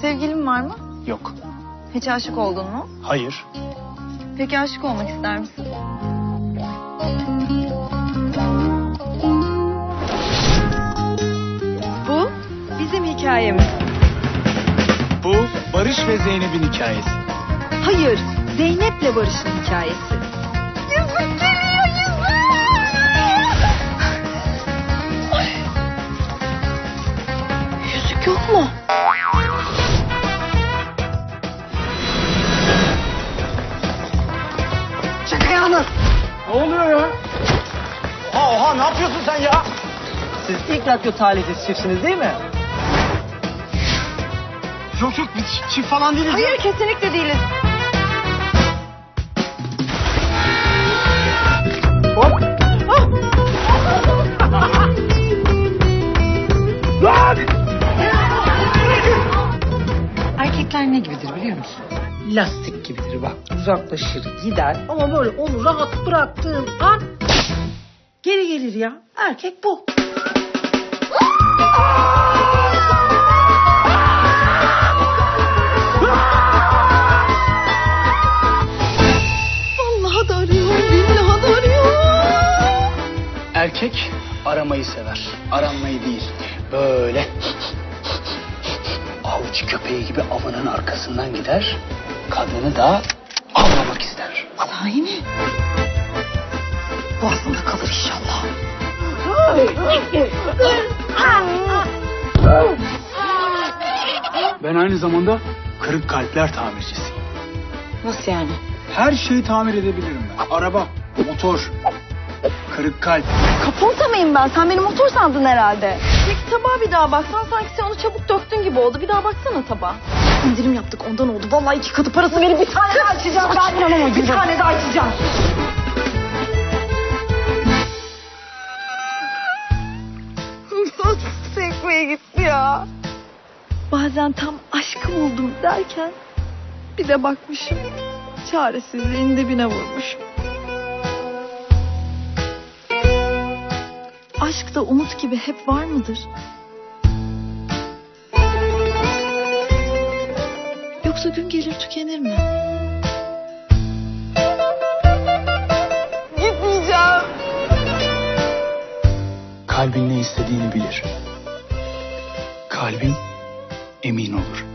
Sevgilin var mı? Yok. Hiç aşık oldun mu? Hayır. Peki aşık olmak ister misin? Bu bizim hikayemiz. Bu Barış ve Zeynep'in hikayesi. Hayır, Zeynep'le Barış'ın hikayesi. Yüzük geliyor yüzük! Yüzük yok mu? Ayağını. Ne oluyor ya? Oha oha ne yapıyorsun sen ya? Siz ilk radyo talihsiz çiftsiniz değil mi? Yok yok biz çift falan değiliz. ya. Hayır, kesinlikle değiliz. Hop. Lan! Erkekler ne gibidir biliyor musun? Lastik gibidir bak. Uzaklaşır gider ama böyle onu rahat bıraktığın an geri gelir ya. Erkek bu. Vallahi da arıyor, billahi da arıyor. Erkek aramayı sever. Aranmayı değil. Böyle avcı köpeği gibi avının arkasından gider. Kadını da avlamak ister. Sahi mi? Boğazında kalır inşallah. Ben aynı zamanda kırık kalpler tamircisiyim. Nasıl yani? Her şeyi tamir edebilirim ben. Araba, motor, kırık kalp. Kapunta mıyım ben? Sen beni motor sandın herhalde. Peki tabağa bir daha baksan sanki sen onu çabuk döktün gibi oldu. Bir daha baksana tabağa. İndirim yaptık ondan oldu. Vallahi iki katı parası verip bir tane daha açacağım. Ben inanamadım. Bir tane daha açacağım. Nasıl sekmeye gitti ya? Bazen tam aşkım oldum derken bir de bakmışım çaresizliğin dibine vurmuşum. Aşk da umut gibi hep var mıdır? Yoksa gün gelir tükenir mi? Gitmeyeceğim. Kalbin ne istediğini bilir. Kalbin emin olur.